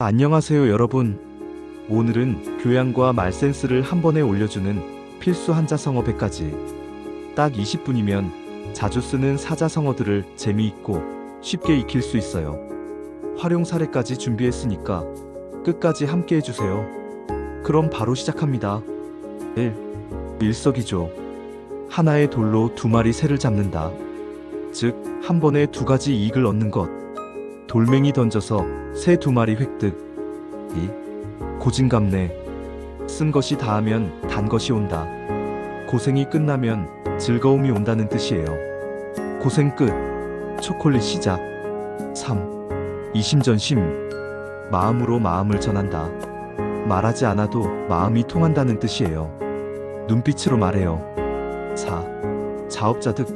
안녕하세요 여러분. 오늘은 교양과 말센스를 한 번에 올려주는 필수 한자성어 100가지. 딱 20분이면 자주 쓰는 사자성어들을 재미있고 쉽게 익힐 수 있어요. 활용 사례까지 준비했으니까 끝까지 함께 해주세요. 그럼 바로 시작합니다. 1. 일석이조. 하나의 돌로 두 마리 새를 잡는다. 즉, 한 번에 두 가지 이익을 얻는 것. 돌멩이 던져서 새 두 마리 획득. 2. 고진감래. 쓴 것이 다하면 단 것이 온다. 고생이 끝나면 즐거움이 온다는 뜻이에요. 고생 끝. 초콜릿 시작. 3. 이심전심. 마음으로 마음을 전한다. 말하지 않아도 마음이 통한다는 뜻이에요. 눈빛으로 말해요. 4. 자업자득.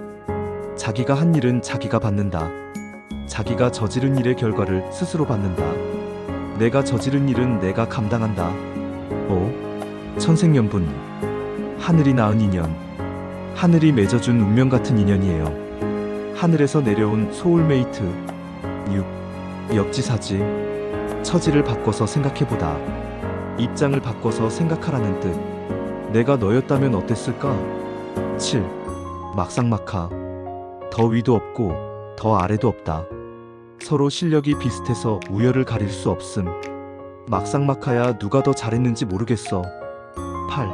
자기가 한 일은 자기가 받는다. 자기가 저지른 일의 결과를 스스로 받는다. 내가 저지른 일은 내가 감당한다. 5. 천생연분. 하늘이 낳은 인연. 하늘이 맺어준 운명 같은 인연이에요. 하늘에서 내려온 소울메이트. 6. 역지사지. 처지를 바꿔서 생각해보다. 입장을 바꿔서 생각하라는 뜻. 내가 너였다면 어땠을까? 7. 막상막하. 더 위도 없고 더 아래도 없다. 서로 실력이 비슷해서 우열을 가릴 수 없음. 막상 막하야 누가 더 잘했는지 모르겠어. 8.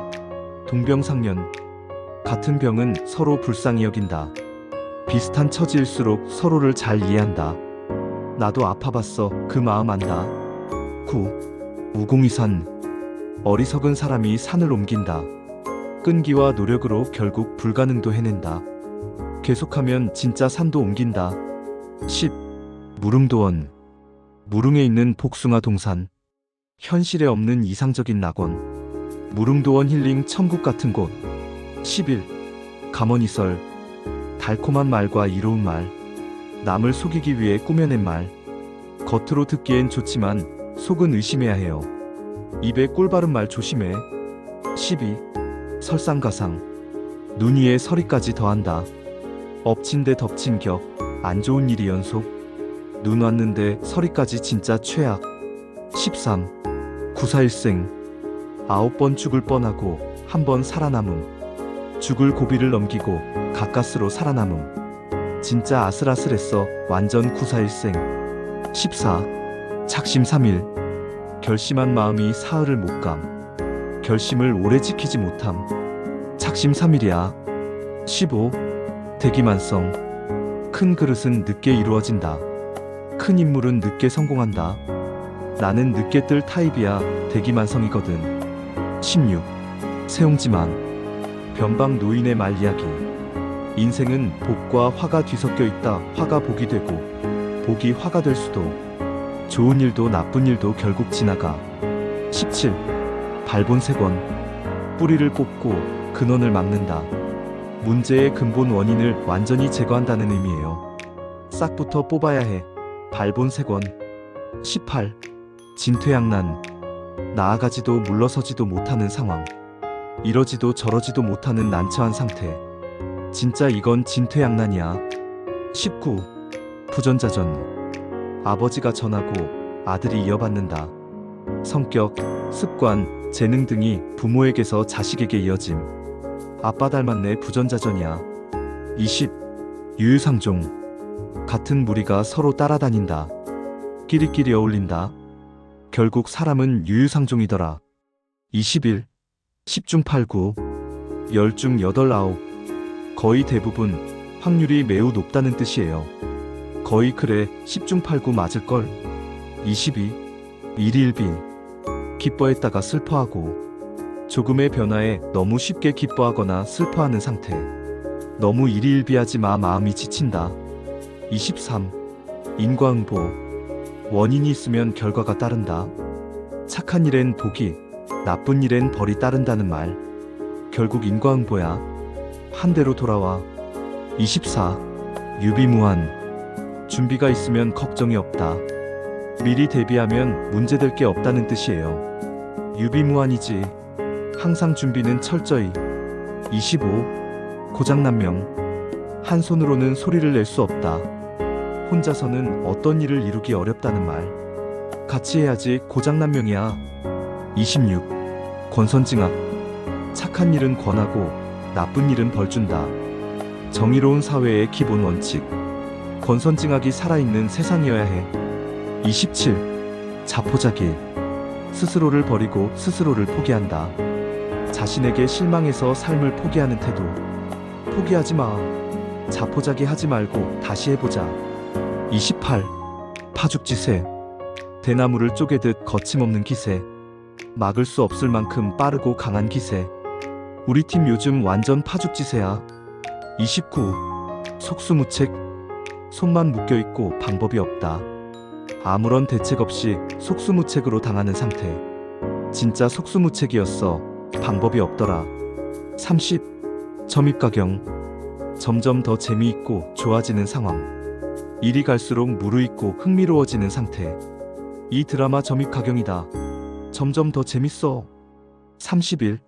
동병상련. 같은 병은 서로 불쌍히 여긴다. 비슷한 처지일수록 서로를 잘 이해한다. 나도 아파봤어. 그 마음 안다. 9. 우공이산. 어리석은 사람이 산을 옮긴다. 끈기와 노력으로 결국 불가능도 해낸다. 계속하면 진짜 산도 옮긴다. 10. 무릉도원. 무릉에 있는 복숭아 동산. 현실에 없는 이상적인 낙원. 무릉도원 힐링 천국 같은 곳. 11. 가머니설. 달콤한 말과 이로운 말. 남을 속이기 위해 꾸며낸 말. 겉으로 듣기엔 좋지만 속은 의심해야 해요. 입에 꿀바른 말 조심해. 12. 설상가상. 눈 위에 서리까지 더한다. 엎친 데 덮친 격. 안 좋은 일이 연속. 눈 왔는데 서리까지 진짜 최악. 13. 구사일생. 아홉 번 죽을 뻔하고 한 번 살아남음. 죽을 고비를 넘기고 가까스로 살아남음. 진짜 아슬아슬했어. 완전 구사일생. 14. 착심 3일. 결심한 마음이 사흘을 못 감. 결심을 오래 지키지 못함. 착심 3일이야. 15. 대기만성. 큰 그릇은 늦게 이루어진다. 큰 인물은 늦게 성공한다. 나는 늦게 뜰 타입이야. 대기만성이거든. 16. 세옹지망. 변방 노인의 말 이야기. 인생은 복과 화가 뒤섞여 있다. 화가 복이 되고, 복이 화가 될 수도. 좋은 일도 나쁜 일도 결국 지나가. 17. 발본색원. 뿌리를 뽑고 근원을 막는다. 문제의 근본 원인을 완전히 제거한다는 의미예요. 싹부터 뽑아야 해. 발본색원. 18. 진퇴양난. 나아가지도 물러서지도 못하는 상황. 이러지도 저러지도 못하는 난처한 상태. 진짜 이건 진퇴양난이야. 19. 부전자전. 아버지가 전하고 아들이 이어받는다. 성격, 습관, 재능 등이 부모에게서 자식에게 이어짐. 아빠 닮았네 부전자전이야. 20. 유유상종. 같은 무리가 서로 따라다닌다. 끼리끼리 어울린다. 결국 사람은 유유상종이더라. 21. 10중 8구. 10중 8, 9. 거의 대부분 확률이 매우 높다는 뜻이에요. 거의 그래 10중 8구 맞을걸. 22. 일일비. 기뻐했다가 슬퍼하고. 조금의 변화에 너무 쉽게 기뻐하거나 슬퍼하는 상태. 너무 일일비하지 마 마음이 지친다. 23. 인과응보. 원인이 있으면 결과가 따른다. 착한 일엔 복이, 나쁜 일엔 벌이 따른다는 말. 결국 인과응보야. 한 대로 돌아와. 24. 유비무한. 준비가 있으면 걱정이 없다. 미리 대비하면 문제될 게 없다는 뜻이에요. 유비무한이지. 항상 준비는 철저히. 25. 고장난명. 한 손으로는 소리를 낼 수 없다. 혼자서는 어떤 일을 이루기 어렵다는 말. 같이 해야지 고장난명이야. 26. 권선징악. 착한 일은 권하고 나쁜 일은 벌준다. 정의로운 사회의 기본 원칙. 권선징악이 살아있는 세상이어야 해. 27. 자포자기. 스스로를 버리고 스스로를 포기한다. 자신에게 실망해서 삶을 포기하는 태도. 포기하지 마. 자포자기 하지 말고 다시 해보자. 28. 파죽지세. 대나무를 쪼개듯 거침없는 기세. 막을 수 없을 만큼 빠르고 강한 기세. 우리 팀 요즘 완전 파죽지세야. 29. 속수무책. 손만 묶여 있고 방법이 없다. 아무런 대책 없이 속수무책으로 당하는 상태. 진짜 속수무책이었어. 방법이 없더라. 30. 점입가경. 점점 더 재미있고 좋아지는 상황. 일이 갈수록 무르익고 흥미로워지는 상태. 이 드라마 점입 가경이다. 점점 더 재밌어. 30일.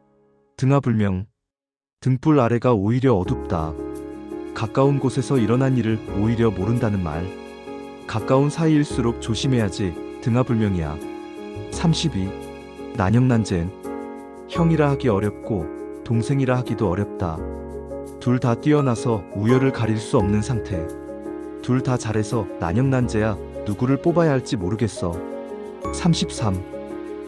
등하불명. 등불 아래가 오히려 어둡다. 가까운 곳에서 일어난 일을 오히려 모른다는 말. 가까운 사이일수록 조심해야지 등하불명이야. 32. 난영난젠. 형이라 하기 어렵고 동생이라 하기도 어렵다. 둘 다 뛰어나서 우열을 가릴 수 없는 상태. 둘 다 잘해서 난영난제야 누구를 뽑아야 할지 모르겠어. 33.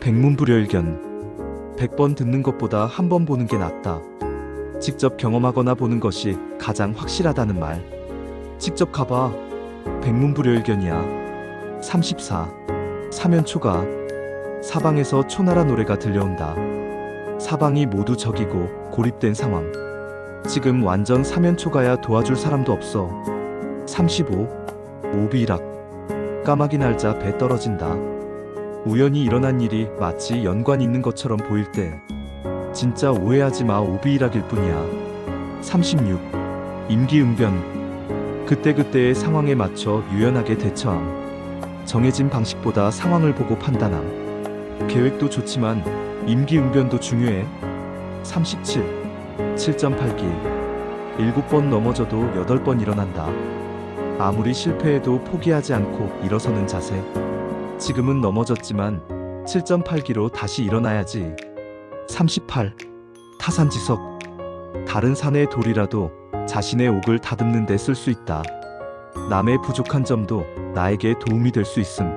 백문불여일견. 100번 듣는 것보다 한 번 보는 게 낫다. 직접 경험하거나 보는 것이 가장 확실하다는 말. 직접 가봐. 백문불여일견이야. 34. 사면초가. 사방에서 초나라 노래가 들려온다. 사방이 모두 적이고 고립된 상황. 지금 완전 사면초가야 도와줄 사람도 없어. 35. 오비락. 까마귀 날자 배 떨어진다. 우연히 일어난 일이 마치 연관 있는 것처럼 보일 때 진짜 오해하지 마 오비락일 뿐이야. 36. 임기응변. 그때그때의 상황에 맞춰 유연하게 대처함. 정해진 방식보다 상황을 보고 판단함. 계획도 좋지만 임기응변도 중요해. 37. 7.8기. 7번 넘어져도 8번 일어난다. 아무리 실패해도 포기하지 않고 일어서는 자세. 지금은 넘어졌지만 7.8기로 다시 일어나야지. 38. 타산지석. 다른 산의 돌이라도 자신의 옥을 다듬는 데 쓸 수 있다. 남의 부족한 점도 나에게 도움이 될 수 있음.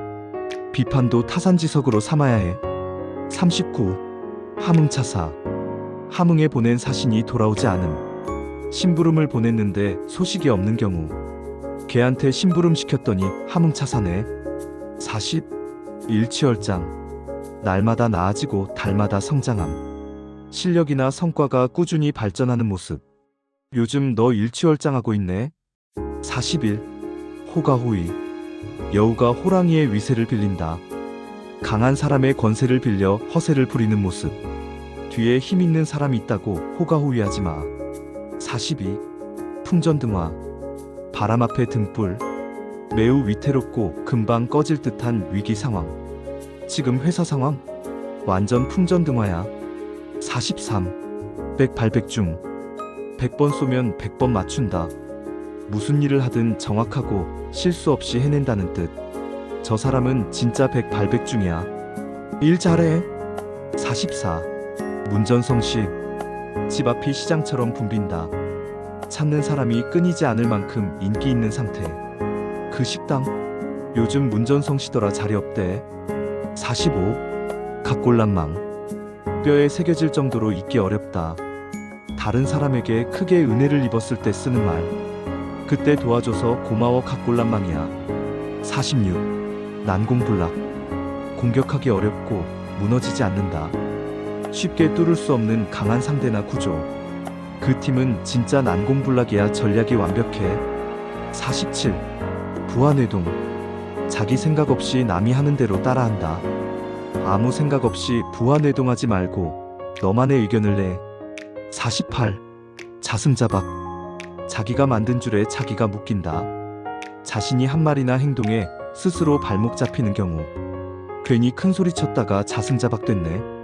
비판도 타산지석으로 삼아야 해. 39. 함흥차사. 함흥에 보낸 사신이 돌아오지 않음. 심부름을 보냈는데 소식이 없는 경우. 걔한테 심부름 시켰더니 함흥차사네. 40. 일치월장. 날마다 나아지고 달마다 성장함. 실력이나 성과가 꾸준히 발전하는 모습. 요즘 너 일치월장하고 있네. 41. 호가호위. 여우가 호랑이의 위세를 빌린다. 강한 사람의 권세를 빌려 허세를 부리는 모습. 뒤에 힘 있는 사람이 있다고 호가호위하지 마. 42. 풍전등화. 바람 앞에 등불. 매우 위태롭고 금방 꺼질 듯한 위기 상황. 지금 회사 상황? 완전 풍전등화야. 43. 백발백중. 100번 쏘면 100번 맞춘다. 무슨 일을 하든 정확하고 실수 없이 해낸다는 뜻. 저 사람은 진짜 백발백중이야. 일 잘해. 44. 문전성시. 집 앞이 시장처럼 붐빈다. 찾는 사람이 끊이지 않을 만큼 인기 있는 상태. 그 식당 요즘 문전성시더라 자리 없대. 45. 각골란망. 뼈에 새겨질 정도로 잊기 어렵다. 다른 사람에게 크게 은혜를 입었을 때 쓰는 말. 그때 도와줘서 고마워 각골란망이야. 46. 난공불락. 공격하기 어렵고 무너지지 않는다. 쉽게 뚫을 수 없는 강한 상대나 구조. 그 팀은 진짜 난공불락이야 전략이 완벽해. 47. 부하뇌동. 자기 생각 없이 남이 하는 대로 따라한다. 아무 생각 없이 부하뇌동하지 말고 너만의 의견을 내. 48. 자승자박. 자기가 만든 줄에 자기가 묶인다. 자신이 한 말이나 행동에 스스로 발목 잡히는 경우. 괜히 큰 소리 쳤다가 자승자박 됐네.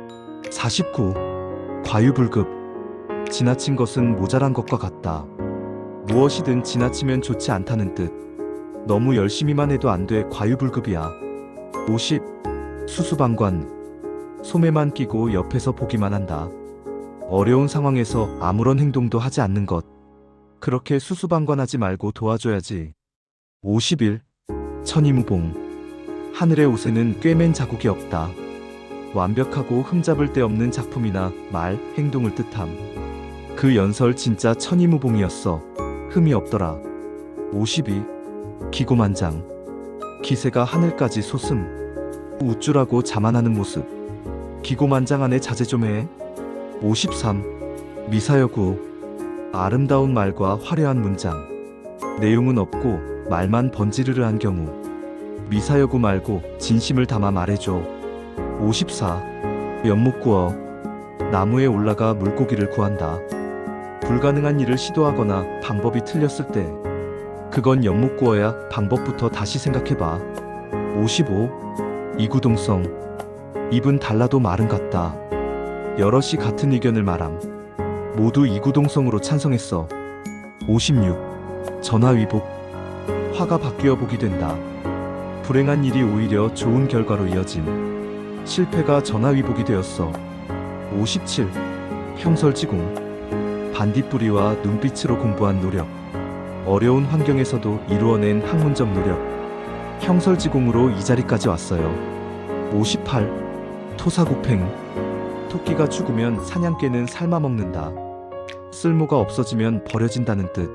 49. 과유불급. 지나친 것은 모자란 것과 같다. 무엇이든 지나치면 좋지 않다는 뜻. 너무 열심히만 해도 안 돼 과유불급이야. 50. 수수방관. 소매만 끼고 옆에서 보기만 한다. 어려운 상황에서 아무런 행동도 하지 않는 것. 그렇게 수수방관하지 말고 도와줘야지. 51. 천이무봉. 하늘의 옷에는 꿰맨 자국이 없다. 완벽하고 흠잡을 데 없는 작품이나 말, 행동을 뜻함. 그 연설 진짜 천이무봉이었어. 흠이 없더라. 52. 기고만장. 기세가 하늘까지 솟음. 우쭐하고 자만하는 모습. 기고만장하네 자제 좀 해. 53. 미사여구. 아름다운 말과 화려한 문장. 내용은 없고 말만 번지르르한 경우. 미사여구 말고 진심을 담아 말해줘. 54. 연못 구워. 나무에 올라가 물고기를 구한다. 불가능한 일을 시도하거나 방법이 틀렸을 때 그건 연못 구워야 방법부터 다시 생각해봐. 55. 이구동성. 입은 달라도 말은 같다. 여럿이 같은 의견을 말함. 모두 이구동성으로 찬성했어. 56. 전화위복. 화가 바뀌어 보기 된다. 불행한 일이 오히려 좋은 결과로 이어짐. 실패가 전화위복이 되었어. 57. 형설지공. 반딧불이와 눈빛으로 공부한 노력. 어려운 환경에서도 이루어낸 학문적 노력. 형설지공으로 이 자리까지 왔어요. 58. 토사구팽. 토끼가 죽으면 사냥개는 삶아 먹는다. 쓸모가 없어지면 버려진다는 뜻.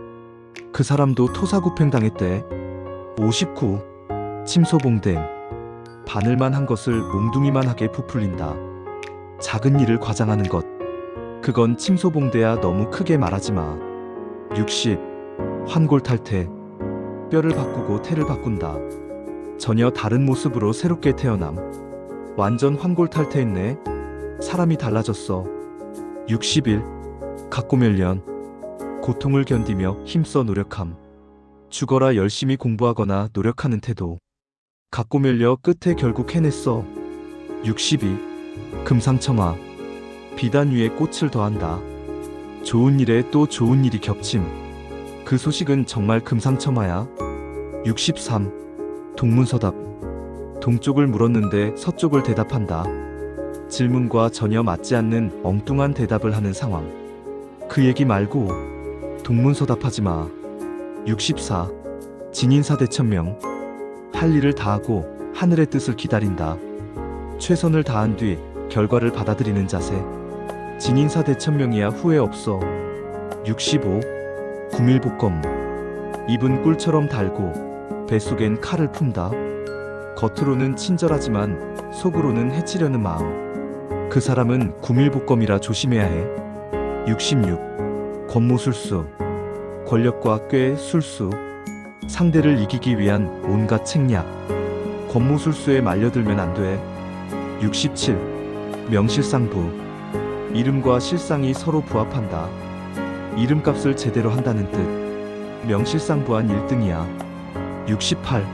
그 사람도 토사구팽 당했대. 59. 침소봉댐. 바늘만 한 것을 몽둥이만 하게 부풀린다. 작은 일을 과장하는 것. 그건 침소봉대야 너무 크게 말하지 마. 60. 환골 탈태. 뼈를 바꾸고 태를 바꾼다. 전혀 다른 모습으로 새롭게 태어남. 완전 환골 탈태했네. 사람이 달라졌어. 60일. 각고멸련. 고통을 견디며 힘써 노력함. 죽어라 열심히 공부하거나 노력하는 태도. 각고멸려 끝에 결국 해냈어. 62. 금상첨화. 비단 위에 꽃을 더한다. 좋은 일에 또 좋은 일이 겹침. 그 소식은 정말 금상첨화야. 63. 동문서답. 동쪽을 물었는데 서쪽을 대답한다. 질문과 전혀 맞지 않는 엉뚱한 대답을 하는 상황. 그 얘기 말고 동문서답하지 마. 64. 진인사 대천명. 할 일을 다하고 하늘의 뜻을 기다린다. 최선을 다한 뒤 결과를 받아들이는 자세. 진인사 대천명이야 후회 없어. 65. 구밀복검. 입은 꿀처럼 달고 뱃속엔 칼을 품다. 겉으로는 친절하지만 속으로는 해치려는 마음. 그 사람은 구밀복검이라 조심해야 해. 66. 권모술수. 권력과 꽤 술수. 상대를 이기기 위한 온갖 책략. 권모술수에 말려들면 안 돼. 67. 명실상부. 이름과 실상이 서로 부합한다. 이름값을 제대로 한다는 뜻. 명실상부한 1등이야. 68.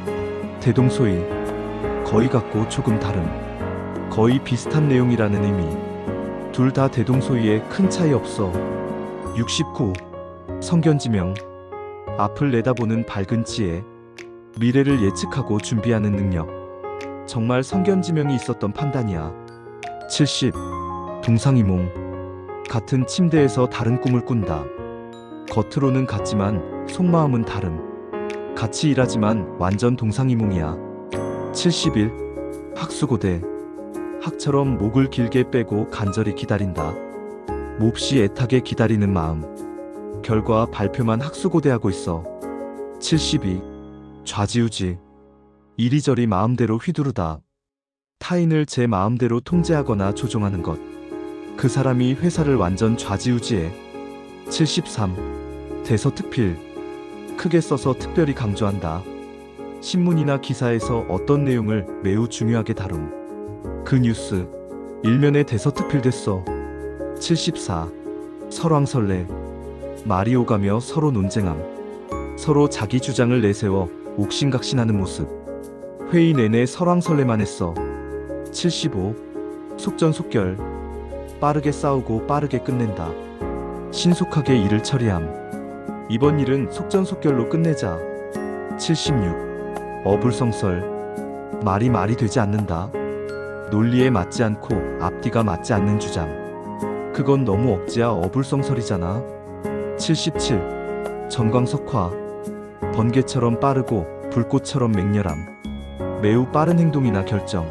대동소이. 거의 같고 조금 다름. 거의 비슷한 내용이라는 의미. 둘 다 대동소이에 큰 차이 없어. 69. 성견지명. 앞을 내다보는 밝은 지혜. 미래를 예측하고 준비하는 능력. 정말 성견지명이 있었던 판단이야. 70. 동상이몽. 같은 침대에서 다른 꿈을 꾼다. 겉으로는 같지만 속마음은 다름. 같이 일하지만 완전 동상이몽이야. 71. 학수고대. 학처럼 목을 길게 빼고 간절히 기다린다. 몹시 애타게 기다리는 마음. 결과 발표만 학수고대하고 있어. 72. 좌지우지. 이리저리 마음대로 휘두르다. 타인을 제 마음대로 통제하거나 조종하는 것. 그 사람이 회사를 완전 좌지우지해. 73. 대서특필. 크게 써서 특별히 강조한다. 신문이나 기사에서 어떤 내용을 매우 중요하게 다룸. 그 뉴스. 일면에 대서특필됐어. 74. 설왕설래. 말이 오가며 서로 논쟁함. 서로 자기 주장을 내세워 옥신각신하는 모습. 회의 내내 설왕설래만 했어. 75. 속전속결. 빠르게 싸우고 빠르게 끝낸다. 신속하게 일을 처리함. 이번 일은 속전속결로 끝내자. 76. 어불성설. 말이 말이 되지 않는다. 논리에 맞지 않고 앞뒤가 맞지 않는 주장. 그건 너무 억지야 어불성설이잖아. 77. 전광석화. 번개처럼 빠르고 불꽃처럼 맹렬함. 매우 빠른 행동이나 결정.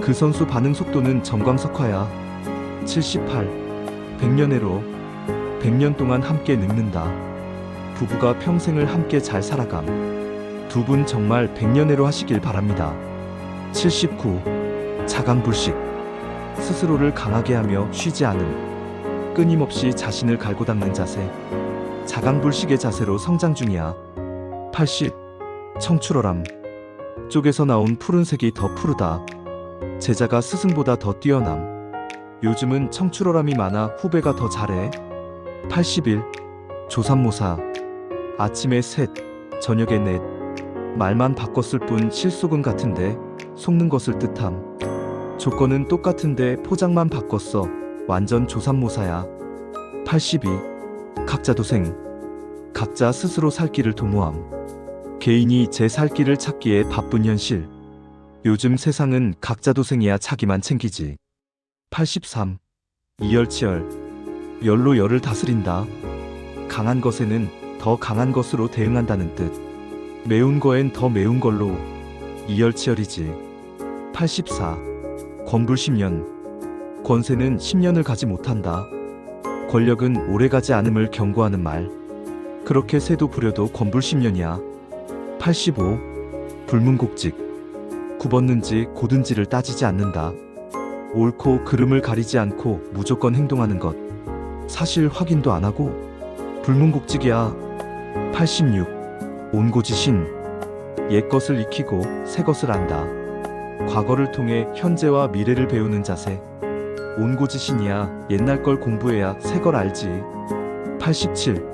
그 선수 반응 속도는 전광석화야. 78. 백년해로. 100년 동안 함께 늙는다. 부부가 평생을 함께 잘 살아감. 두 분 정말 100년해로 하시길 바랍니다. 79. 자강불식. 스스로를 강하게 하며 쉬지 않음. 끊임없이 자신을 갈고 닦는 자세. 자강불식의 자세로 성장 중이야. 80. 청출어람. 쪽에서 나온 푸른색이 더 푸르다. 제자가 스승보다 더 뛰어남. 요즘은 청출어람이 많아 후배가 더 잘해. 81. 조삼모사. 아침에 셋, 저녁에 넷. 말만 바꿨을 뿐 실속은 같은데 속는 것을 뜻함. 조건은 똑같은데 포장만 바꿨어. 완전 조삼모사야. 82. 각자 도생. 각자 스스로 살 길을 도모함. 개인이 제 살 길을 찾기에 바쁜 현실. 요즘 세상은 각자 도생이야 자기만 챙기지. 83. 이열치열. 열로 열을 다스린다. 강한 것에는 더 강한 것으로 대응한다는 뜻. 매운 거엔 더 매운 걸로. 이열치열이지. 84. 권불 10년. 권세는 10년을 가지 못한다. 권력은 오래가지 않음을 경고하는 말. 그렇게 새도 부려도 권불 10년이야. 85. 불문곡직. 굽었는지 고든지를 따지지 않는다. 옳고 그름을 가리지 않고 무조건 행동하는 것. 사실 확인도 안 하고 불문곡직이야. 86. 온고지신. 옛 것을 익히고 새 것을 안다. 과거를 통해 현재와 미래를 배우는 자세. 온고지신이야. 옛날 걸 공부해야 새 걸 알지. 87.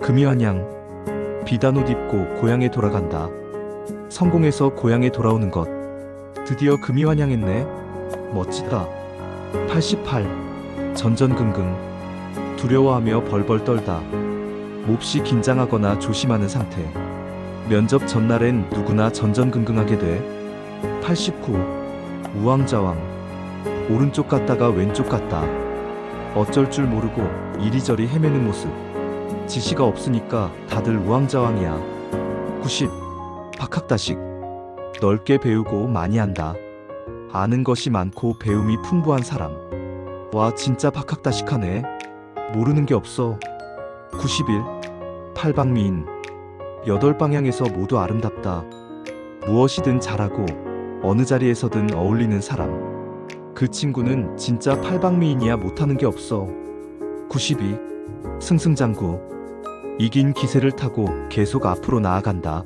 금이환양. 비단 옷 입고 고향에 돌아간다. 성공해서 고향에 돌아오는 것. 드디어 금이 환양했네. 멋지다. 88. 전전긍긍. 두려워하며 벌벌 떨다. 몹시 긴장하거나 조심하는 상태. 면접 전날엔 누구나 전전긍긍하게 돼. 89. 우왕좌왕. 오른쪽 갔다가 왼쪽 갔다. 어쩔 줄 모르고 이리저리 헤매는 모습. 지시가 없으니까 다들 우왕좌왕이야. 90. 박학다식. 넓게 배우고 많이 한다. 아는 것이 많고 배움이 풍부한 사람. 와, 진짜 박학다식하네. 모르는 게 없어. 91. 팔방미인. 여덟 방향에서 모두 아름답다. 무엇이든 잘하고 어느 자리에서든 어울리는 사람. 그 친구는 진짜 팔방미인이야 못하는 게 없어. 92. 승승장구. 이긴 기세를 타고 계속 앞으로 나아간다.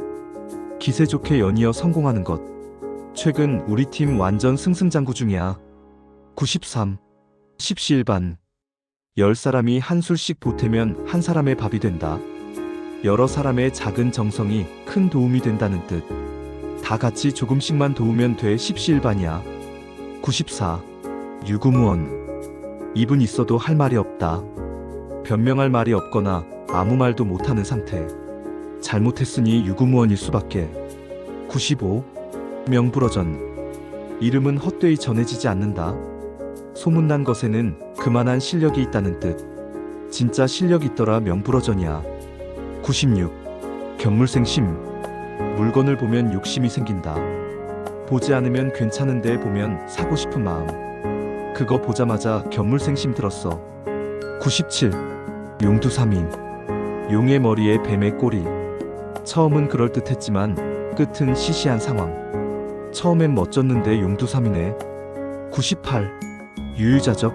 기세 좋게 연이어 성공하는 것. 최근 우리 팀 완전 승승장구 중이야. 93. 십시일반. 열 사람이 한 술씩 보태면 한 사람의 밥이 된다. 여러 사람의 작은 정성이 큰 도움이 된다는 뜻. 다 같이 조금씩만 도우면 돼 십시일반이야. 94. 유구무원. 입은 있어도 할 말이 없다. 변명할 말이 없거나 아무 말도 못하는 상태. 잘못했으니 유구무원일 수밖에. 95. 명불허전. 이름은 헛되이 전해지지 않는다. 소문난 것에는 그만한 실력이 있다는 뜻. 진짜 실력 있더라 명불허전이야. 96. 견물생심. 물건을 보면 욕심이 생긴다. 보지 않으면 괜찮은데 보면 사고 싶은 마음. 그거 보자마자 견물생심 들었어. 97. 용두삼인. 용의 머리에 뱀의 꼬리. 처음은 그럴듯했지만 끝은 시시한 상황. 처음엔 멋졌는데 용두삼이네. 98. 유유자적.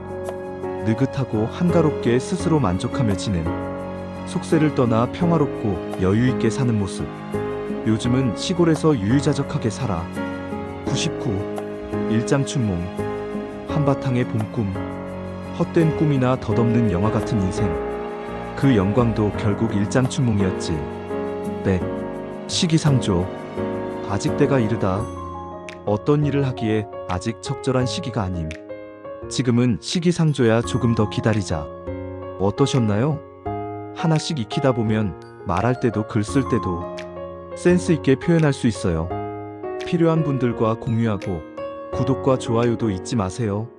느긋하고 한가롭게 스스로 만족하며 지냄. 속세를 떠나 평화롭고 여유있게 사는 모습. 요즘은 시골에서 유유자적하게 살아. 99. 일장춘몽. 한바탕의 봄꿈. 헛된 꿈이나 덧없는 영화 같은 인생. 그 영광도 결국 일장춘몽이었지. 네. 시기상조. 아직 때가 이르다. 어떤 일을 하기에 아직 적절한 시기가 아님. 지금은 시기상조야 조금 더 기다리자. 어떠셨나요? 하나씩 익히다 보면 말할 때도 글 쓸 때도 센스 있게 표현할 수 있어요. 필요한 분들과 공유하고 구독과 좋아요도 잊지 마세요.